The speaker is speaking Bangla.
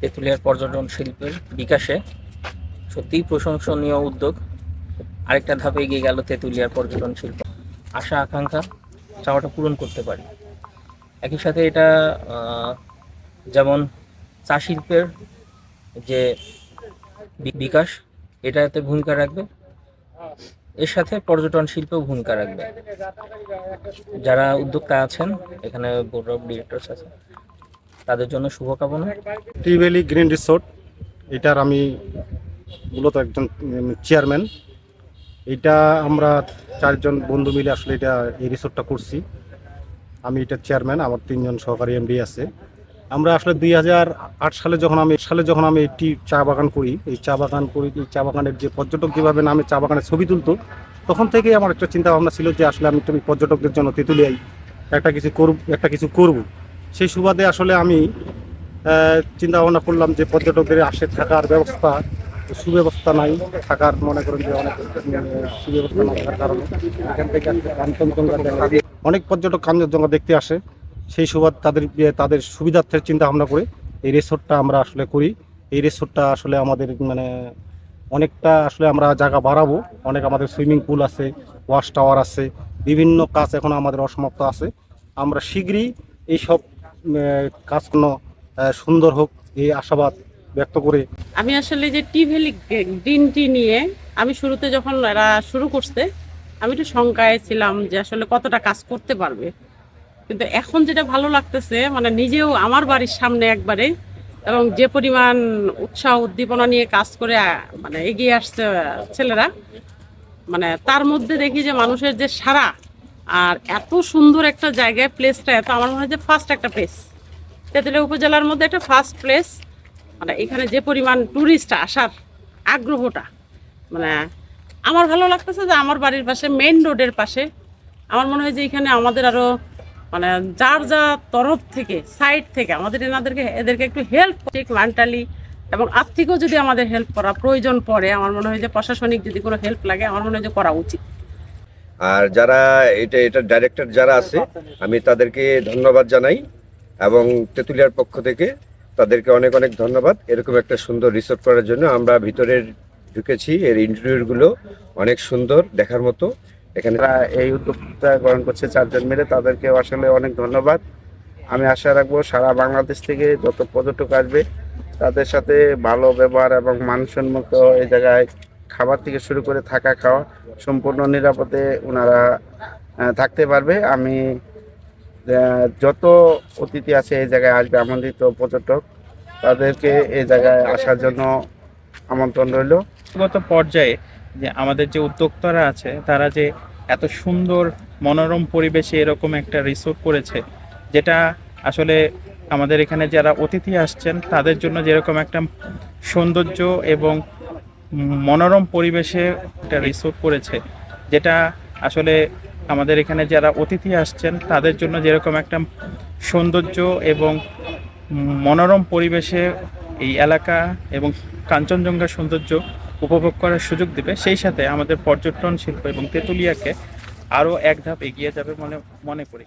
তেঁতুলিয়ার পর্যটন শিল্পের বিকাশে সত্যিই প্রশংসনীয় উদ্যোগ। আরেকটা ধাপে এগিয়ে গেল তেঁতুলিয়ার পর্যটন শিল্প। আশা, আকাঙ্ক্ষা, চাওয়াটা পূরণ করতে পারি। একই সাথে এটা যেমন চা শিল্পের যে বিকাশ, এটাতে ভূমিকা রাখবে। এর সাথে পর্যটন শিল্পেও ভূমিকা রাখবে। যারা উদ্যোক্তা আছেন, এখানে বোর্ড অফ ডিরেক্টরস আছে তাদের জন্য শুভকামনা। ভ্যালি গ্রিন রিসোর্ট, এটার আমি মূলত একজন চেয়ারম্যান এটা আমরা চারজন বন্ধু মিলে আসলে এটা, এই রিসোর্টটা করছি। আমি এটা চেয়ারম্যান আমার তিনজন সহকারী এমডি আছে। আমরা আসলে দুই হাজার আট সালে যখন আমি, সালে যখন আমি একটি চা বাগান করি, এই চা বাগান করি, এই চা বাগানের যে পর্যটক যেভাবে নামে চা বাগানের ছবি তুলতো, তখন থেকেই আমার একটা চিন্তা ভাবনা ছিল যে আসলে আমি তুমি পর্যটকদের জন্য তেঁতুলিয়াই একটা কিছু করব, একটা কিছু করব। সেই সুবাদে আসলে আমি চিন্তা ভাবনা করলাম যে পর্যটকদের আসে থাকার ব্যবস্থা, সুব্যবস্থা নাই থাকার, মনে করেন যে অনেক সুব্যবস্থা না থাকার কারণে। এখান থেকে কাঞ্চনজঙ্ঘা দেখা। অনেক পর্যটক কাঞ্চনজঙ্ঘা দেখতে আসে। সেই সুবাদ তাদের তাদের সুবিধার্থের চিন্তা ভাবনা করে এই রিসোর্টটা আমরা আসলে করি। এই রিসোর্টটা আসলে আমাদের মানে অনেকটা আসলে আমরা জায়গা বাড়াবো। অনেক আমাদের সুইমিং পুল আছে, ওয়াশ টাওয়ার আছে, বিভিন্ন কাজ এখন আমাদের অসমাপ্ত আছে। আমরা শীঘ্রই এইসব উম, কাজ কোনো সুন্দর হোক এই আশাবাদ ব্যক্ত করে। আমি আসলে যে টি ভ্যালি গ্রিন টি নিয়ে আমি শুরুতে যখন এরা শুরু করছে আমি একটু শঙ্কায় ছিলাম যে আসলে কতটা কাজ করতে পারবে। কিন্তু এখন যেটা ভালো লাগতেছে মানে নিজেও আমার বাড়ির সামনে একবারে এবং যে পরিমাণ উৎসাহ উদ্দীপনা নিয়ে কাজ করে মানে এগিয়ে আসছে ছেলেরা মানে তার মধ্যে দেখি যে মানুষের যে সারা আর এত সুন্দর একটা জায়গায় প্লেসটা এত আমার মনে হয় যে ফার্স্ট একটা প্লেস তেঁতুলিয়া উপজেলার মধ্যে একটা ফার্স্ট প্লেস মানে এখানে যে পরিমাণ ট্যুরিস্ট আসার আগ্রহটা মানে আমার ভালো লাগতেছে যে আমার বাড়ির পাশে মেইন রোডের পাশে, আমার মনে হয় যে এখানে আমাদের আরও মানে যার যা তরফ থেকে সাইড থেকে, আমাদের এনাদেরকে, এদেরকে একটু হেল্প ঠিক মেন্টালি এবং আর্থিকও যদি আমাদের হেল্প করা প্রয়োজন পড়ে, আমার মনে হয় যে প্রশাসনিক যদি কোনো হেল্প লাগে, আমার মনে হয় যে করা উচিত। আর যারা এটা এটা ডাইরেক্টর যারা আছে, আমি তাদেরকে ধন্যবাদ জানাই এবং তেঁতুলিয়ার পক্ষ থেকে তাদেরকে অনেক অনেক ধন্যবাদ। এরকম একটা সুন্দর রিসোর্ট করার জন্য আমরা ভিতরে ঢুকেছি, এর ইন্টারভিউগুলো অনেক সুন্দর দেখার মতো। এখানে এই উদ্যোগটা গ্রহণ করছে চারজন মিলে, তাদেরকেও আসলে অনেক ধন্যবাদ। আমি আশা রাখব সারা বাংলাদেশ থেকে যত পর্যটক আসবে, তাদের সাথে ভালো ব্যবহার এবং মানসম্মত এই জায়গায় খাবার থেকে শুরু করে থাকা খাওয়া সম্পূর্ণ নিরাপদে ওনারা থাকতে পারবে। আমি যত অতিথি আছে এই জায়গায় আসবে, আমন্ত্রিত পর্যটক, তাদেরকে এই জায়গায় আসার জন্য আমন্ত্রণ রইল। ব্যক্তিগত পর্যায়ে যে আমাদের যে উদ্যোক্তারা আছে, তারা যে এত সুন্দর মনোরম পরিবেশে এরকম একটা রিসোর্ট করেছে, যেটা আসলে আমাদের এখানে যারা অতিথি আসছেন, তাদের জন্য যেরকম একটা সৌন্দর্য এবং মনোরম পরিবেশে একটা রিসোর্ট করেছে, যেটা আসলে আমাদের এখানে যারা অতিথি আসছেন, তাদের জন্য যেরকম একটা সৌন্দর্য এবং মনোরম পরিবেশে এই এলাকা এবং কাঞ্চনজঙ্ঘার সৌন্দর্য উপভোগ করার সুযোগ দেবে, সেই সাথে আমাদের পর্যটন শিল্প এবং তেঁতুলিয়াকে আরও এক ধাপ এগিয়ে যাবে মনে মনে করি।